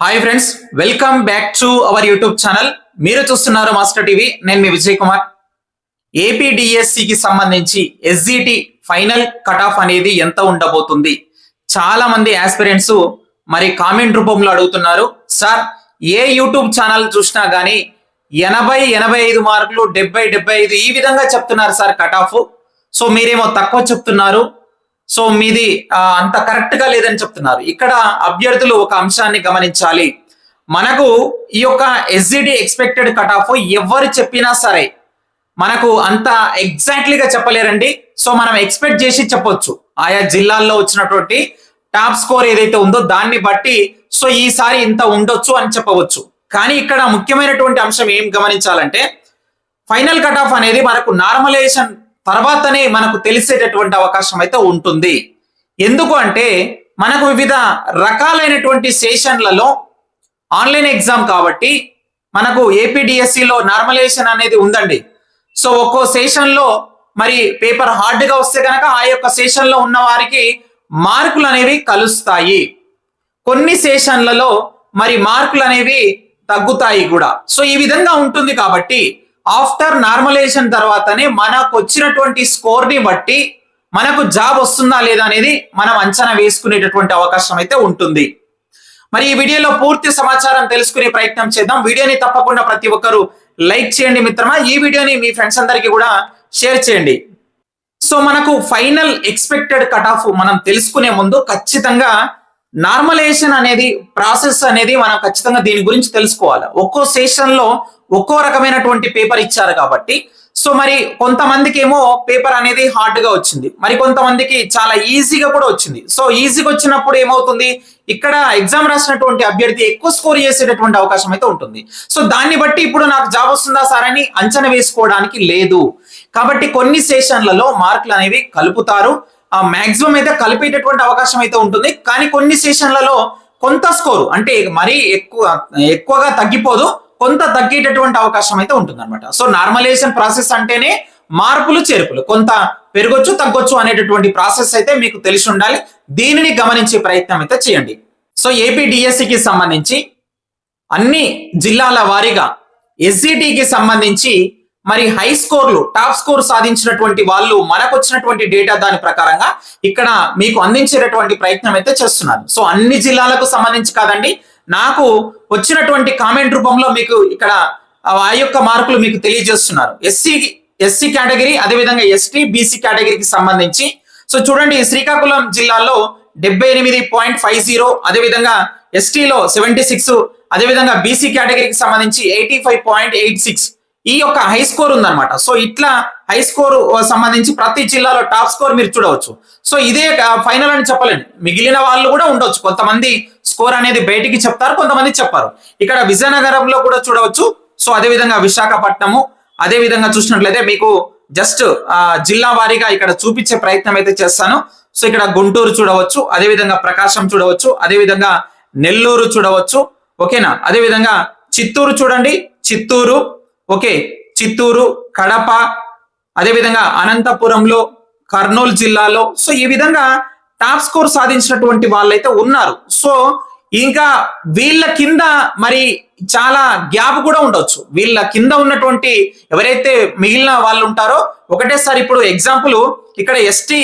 Hi friends welcome back to our YouTube channel మీరు చూస్తున్నారు master TV నేను మీ విజయ్ కుమార్. ఏపీడిఎస్సికి సంబంధించి ఎస్జిటి ఫైనల్ కట్ ఆఫ్ అనేది ఎంత ఉండబోతుంది? చాలా మంది ఆస్పిరెంట్స్ మరి కామెంట్ రూపంలో అడుగుతున్నారు. సార్ ఏ యూట్యూబ్ ఛానల్ చూసినా గానీ ఎనభై ఎనభై ఐదు మార్కులు డెబ్బై డెబ్బై ఐదు ఈ విధంగా చెప్తున్నారు సార్ కట్ ఆఫ్ సో మీరేమో తక్కువ చెప్తున్నారు. సో మీది అంత కరెక్ట్గా లేదని చెప్తున్నారు. ఇక్కడ అభ్యర్థులు ఒక అంశాన్ని గమనించాలి. మనకు ఈ యొక్క ఎస్జిడి ఎక్స్పెక్టెడ్ కట్ ఆఫ్ ఎవరు చెప్పినా సరే మనకు అంత ఎగ్జాక్ట్లీగా చెప్పలేరండి. సో మనం ఎక్స్పెక్ట్ చేసి చెప్పొచ్చు. ఆయా జిల్లాల్లో వచ్చినటువంటి టాప్ స్కోర్ ఏదైతే ఉందో దాన్ని బట్టి సో ఈసారి ఇంత ఉండొచ్చు అని చెప్పవచ్చు. కానీ ఇక్కడ ముఖ్యమైనటువంటి అంశం ఏం గమనించాలంటే ఫైనల్ కట్ ఆఫ్ అనేది మనకు నార్మలైజేషన్ తర్వాతనే మనకు తెలిసేటటువంటి అవకాశం అయితే ఉంటుంది. ఎందుకు అంటే మనకు వివిధ రకాలైనటువంటి సెషన్లలో ఆన్లైన్ ఎగ్జామ్ కాబట్టి మనకు ఏపీడిఎస్సిలో నార్మలైజేషన్ అనేది ఉందండి. సో ఒక్కో సెషన్లో మరి పేపర్ హార్డ్గా వస్తే కనుక ఆ యొక్క సెషన్లో ఉన్న వారికి మార్కులు అనేవి కలుస్తాయి. కొన్ని సెషన్లలో మరి మార్కులు అనేవి తగ్గుతాయి కూడా. సో ఈ విధంగా ఉంటుంది కాబట్టి ఆఫ్టర్ నార్మలైజేషన్ తర్వాతనే మనకు వచ్చినటువంటి స్కోర్ని బట్టి మనకు జాబ్ వస్తుందా లేదా అనేది మనం అంచనా వేసుకునేటటువంటి అవకాశం అయితే ఉంటుంది. మరి ఈ వీడియోలో పూర్తి సమాచారం తెలుసుకునే ప్రయత్నం చేద్దాం. వీడియోని తప్పకుండా ప్రతి ఒక్కరు లైక్ చేయండి మిత్రమా. ఈ వీడియోని మీ ఫ్రెండ్స్ అందరికీ కూడా షేర్ చేయండి. సో మనకు ఫైనల్ ఎక్స్పెక్టెడ్ కట్ ఆఫ్ మనం తెలుసుకునే ముందు ఖచ్చితంగా నార్మలైజేషన్ అనేది ప్రాసెస్ అనేది మనం ఖచ్చితంగా దీని గురించి తెలుసుకోవాలి. ఒక్కో సెషన్లో ఒక్కో రకమైనటువంటి పేపర్ ఇచ్చారు కాబట్టి. సో మరి కొంతమందికి ఏమో పేపర్ అనేది హార్డ్గా వచ్చింది. మరి కొంతమందికి చాలా ఈజీగా కూడా వచ్చింది. సో ఈజీగా వచ్చినప్పుడు ఏమవుతుంది? ఇక్కడ ఎగ్జామ్ రాసినటువంటి అభ్యర్థి ఎక్కువ స్కోర్ చేసేటటువంటి అవకాశం అయితే ఉంటుంది. సో దాన్ని బట్టి ఇప్పుడు నాకు జాబ్ వస్తుందా సార్ అని అంచనా వేసుకోవడానికి లేదు. కాబట్టి కొన్ని సెషన్లలో మార్కులు అనేవి కలుపుతారు. ఆ మాక్సిమం అయితే కలిపేటటువంటి అవకాశం అయితే ఉంటుంది. కానీ కొన్ని సెషన్లలో కొంత స్కోరు అంటే మరీ ఎక్కువ ఎక్కువగా తగ్గిపోదు. కొంత తగ్గేటటువంటి అవకాశం అయితే ఉంటుంది అనమాట సో నార్మలైజేషన్ ప్రాసెస్ అంటేనే మార్పులు చేర్పులు. కొంత పెరగొచ్చు తగ్గొచ్చు అనేటటువంటి ప్రాసెస్ అయితే మీకు తెలిసి ఉండాలి. దీనిని గమనించే ప్రయత్నం అయితే చేయండి. సో ఏపీ డిఎస్సికి సంబంధించి అన్ని జిల్లాల వారీగా ఎస్సిటికి సంబంధించి మరి హై స్కోర్లు టాప్ స్కోర్ సాధించినటువంటి వాళ్ళు మనకు వచ్చినటువంటి డేటా దాని ప్రకారంగా ఇక్కడ మీకు అందించేటటువంటి ప్రయత్నం అయితే చేస్తున్నారు. సో అన్ని జిల్లాలకు సంబంధించి కాదండి నాకు వచ్చినటువంటి కామెంట్ రూపంలో మీకు ఇక్కడ ఆ యొక్క మార్కులు మీకు తెలియజేస్తున్నారు. ఎస్సీ ఎస్సీ కేటగిరీ అదేవిధంగా ఎస్టీ బీసీ కేటగిరీకి సంబంధించి. సో చూడండి శ్రీకాకుళం జిల్లాలో డెబ్బై ఎనిమిది పాయింట్ ఫైవ్ జీరో అదేవిధంగా ఎస్టీలో సెవెంటీ సిక్స్ అదేవిధంగా బీసీ కేటగిరీకి సంబంధించి eighty five point eight six. ఈ యొక్క హై స్కోర్ ఉందన్నమాట. సో ఇట్లా హై స్కోర్ సంబంధించి ప్రతి జిల్లాలో టాప్ స్కోర్ మీరు చూడవచ్చు. సో ఇదే ఫైనల్ అని చెప్పలేను మిగిలిన వాళ్ళు కూడా ఉండొచ్చు. కొంతమంది స్కోర్ అనేది బయటికి చెప్తారు కొంతమంది చెప్పారు. ఇక్కడ విజయనగరంలో కూడా చూడవచ్చు. సో అదే విధంగా విశాఖపట్నము అదే విధంగా చూసినట్లయితే మీకు జస్ట్ జిల్లా వారీగా ఇక్కడ చూపించే ప్రయత్నం అయితే చేస్తాను. సో ఇక్కడ గుంటూరు చూడవచ్చు అదే విధంగా ప్రకాశం చూడవచ్చు అదే విధంగా నెల్లూరు చూడవచ్చు. ఓకేనా? అదే విధంగా చిత్తూరు చూడండి. చిత్తూరు ఓకే చిత్తూరు కడప అదేవిధంగా అనంతపురంలో కర్నూలు జిల్లాలో సో ఈ విధంగా టాప్ స్కోర్ సాధించినటువంటి వాళ్ళైతే ఉన్నారు. సో ఇంకా వీళ్ళ కింద మరి చాలా గ్యాప్ కూడా ఉండొచ్చు. వీళ్ళ కింద ఉన్నటువంటి ఎవరైతే మిగిలిన వాళ్ళు ఉంటారో ఒకటేసారి ఇప్పుడు ఎగ్జాంపుల్ ఇక్కడ ఎస్టీ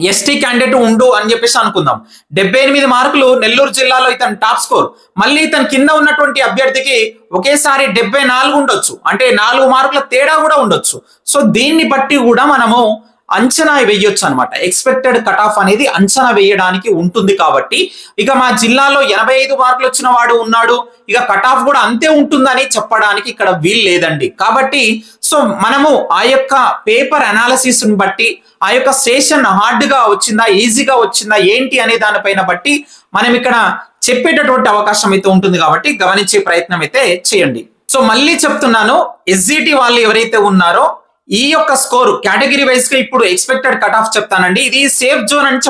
ఎస్టీ క్యాండిడేట్ ఉండు అని చెప్పేసి అనుకుందాం. డెబ్బై ఎనిమిది మార్కులు నెల్లూరు జిల్లాలో ఇతను టాప్ స్కోర్ మళ్ళీ ఇతను కింద ఉన్నటువంటి అభ్యర్థికి ఒకేసారి డెబ్బై నాలుగు ఉండొచ్చు. అంటే నాలుగు మార్కుల తేడా కూడా ఉండొచ్చు. సో దీన్ని బట్టి కూడా మనము అంచనా వేయొచ్చు అనమాట ఎక్స్పెక్టెడ్ కట్ ఆఫ్ అనేది అంచనా వేయడానికి ఉంటుంది కాబట్టి ఇక మా జిల్లాలో ఎనభై ఐదు మార్కులు వచ్చిన వాడు ఉన్నాడు ఇక కట్ ఆఫ్ కూడా అంతే ఉంటుందని చెప్పడానికి ఇక్కడ వీలు లేదండి. కాబట్టి సో మనము ఆ యొక్క పేపర్ అనాలసిస్ని బట్టి ఆ యొక్క సెషన్ హార్డ్గా వచ్చిందా ఈజీగా వచ్చిందా ఏంటి అనే దానిపైన బట్టి మనం ఇక్కడ చెప్పేటటువంటి అవకాశం అయితే ఉంటుంది కాబట్టి గమనించే ప్రయత్నం అయితే చేయండి. సో మళ్ళీ చెప్తున్నాను ఎస్జిటి వాళ్ళు ఎవరైతే ఉన్నారో ఈ యొక్క స్కోర్ కేటగిరీ వైజ్గా ఇప్పుడు ఎక్స్పెక్టెడ్ కట్ ఆఫ్ చెప్తానండి. ఇది సేఫ్ జోన్ అని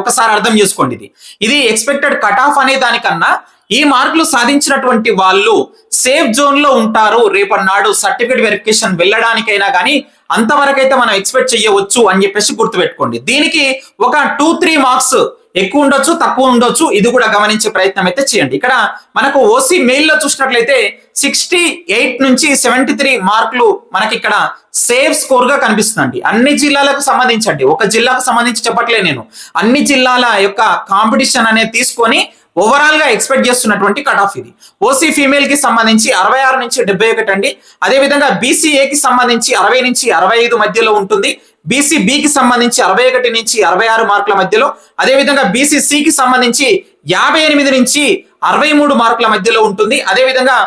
ఒకసారి అర్థం చేసుకోండి ఇది. ఇది ఎక్స్పెక్టెడ్ కట్ ఆఫ్ అనే దానికన్నా ఈ మార్కులు సాధించినటువంటి వాళ్ళు సేఫ్ జోన్లో ఉంటారు. రేపన్నాడు సర్టిఫికేట్ వెరిఫికేషన్ వెళ్ళడానికైనా కానీ అంతవరకైతే మనం ఎక్స్పెక్ట్ చేయవచ్చు అని చెప్పేసి గుర్తుపెట్టుకోండి. దీనికి ఒక టూ త్రీ మార్క్స్ ఎక్కువ ఉండొచ్చు తక్కువ ఉండొచ్చు ఇది కూడా గమనించే ప్రయత్నం అయితే చేయండి. ఇక్కడ మనకు ఓసీ మెయిల్లో చూసినట్లయితే సిక్స్టీ ఎయిట్ నుంచి సెవెంటీ త్రీ మార్కులు మనకి ఇక్కడ సేఫ్ స్కోర్గా కనిపిస్తుందండి. అన్ని జిల్లాలకు సంబంధించండి. ఒక జిల్లాకు సంబంధించి చెప్పట్లే నేను. అన్ని జిల్లాల యొక్క కాంపిటీషన్ అనేది తీసుకొని ఓవరాల్గా ఎక్స్పెక్ట్ చేస్తున్నటువంటి కట్ ఆఫ్ ఇది. ఓసీ ఫీమేల్కి సంబంధించి అరవై ఆరు నుంచి డెబ్బై ఒకటి అండి. అదే విధంగా కి సంబంధించి అరవై నుంచి అరవై ఐదు మధ్యలో ఉంటుంది. బీసీ కి సంబంధించి అరవై ఒకటి నుంచి అరవై ఆరు మార్కుల మధ్యలో అదే విధంగా బీసీ సంబంధించి యాభై ఎనిమిది నుంచి అరవై మూడు మార్కుల మధ్యలో ఉంటుంది. అదేవిధంగా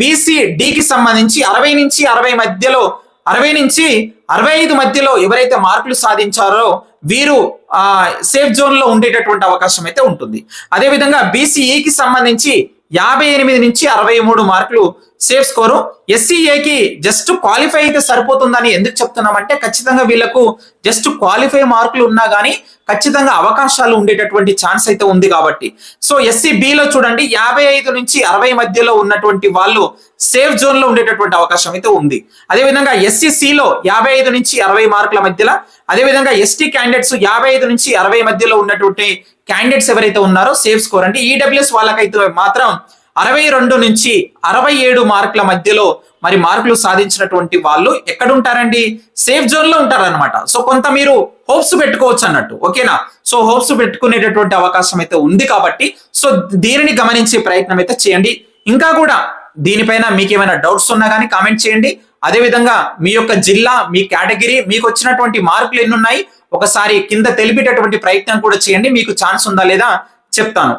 బీసీ కి సంబంధించి అరవై నుంచి అరవై మధ్యలో అరవై నుంచి అరవై ఐదు మధ్యలో ఎవరైతే మార్కులు సాధించారో వీరు ఆ సేఫ్ జోన్లో ఉండేటటువంటి అవకాశం అయితే ఉంటుంది. అదే విధంగా బీసీఈకి సంబంధించి యాభై ఎనిమిది నుంచి అరవై మూడు మార్కులు సేఫ్ స్కోరు. ఎస్సీఏకి జస్ట్ క్వాలిఫై అయితే సరిపోతుందని ఎందుకు చెప్తున్నామంటే ఖచ్చితంగా వీళ్ళకు జస్ట్ క్వాలిఫై మార్కులు ఉన్నా కానీ ఖచ్చితంగా అవకాశాలు ఉండేటటువంటి ఛాన్స్ అయితే ఉంది కాబట్టి. సో ఎస్సీ బిలో చూడండి యాభై ఐదు నుంచి అరవై మధ్యలో ఉన్నటువంటి వాళ్ళు సేఫ్ జోన్లో ఉండేటటువంటి అవకాశం అయితే ఉంది. అదేవిధంగా ఎస్సీసీలో యాభై ఐదు నుంచి అరవై మార్కుల మధ్యలో అదేవిధంగా ఎస్టీ క్యాండిడేట్స్ యాభై ఐదు నుంచి అరవై మధ్యలో ఉన్నటువంటి క్యాండిడేట్స్ ఎవరైతే ఉన్నారో సేఫ్ స్కోర్ అంటే ఈడబ్ల్యూఎస్ వాళ్ళకైతే మాత్రం అరవై రెండు నుంచి అరవై ఏడు మార్కుల మధ్యలో మరి మార్కులు సాధించినటువంటి వాళ్ళు ఎక్కడ ఉంటారండి సేఫ్ జోన్లో ఉంటారన్నమాట. సో కొంత మీరు హోప్స్ పెట్టుకోవచ్చు అన్నట్టు ఓకేనా? సో హోప్స్ పెట్టుకునేటటువంటి అవకాశం అయితే ఉంది కాబట్టి సో దీనిని గమనించే ప్రయత్నం అయితే చేయండి. ఇంకా కూడా దీనిపైన మీకు ఏమైనా డౌట్స్ ఉన్నా కానీ కామెంట్ చేయండి. అదే విధంగా మీ యొక్క జిల్లా మీ కేటగిరీ మీకు వచ్చినటువంటి మార్కులు ఎన్ని ఉన్నాయి ఒకసారి కింద తెలిపేటటువంటి ప్రయత్నం కూడా చేయండి. మీకు ఛాన్స్ ఉందా లేదా చెప్తాను.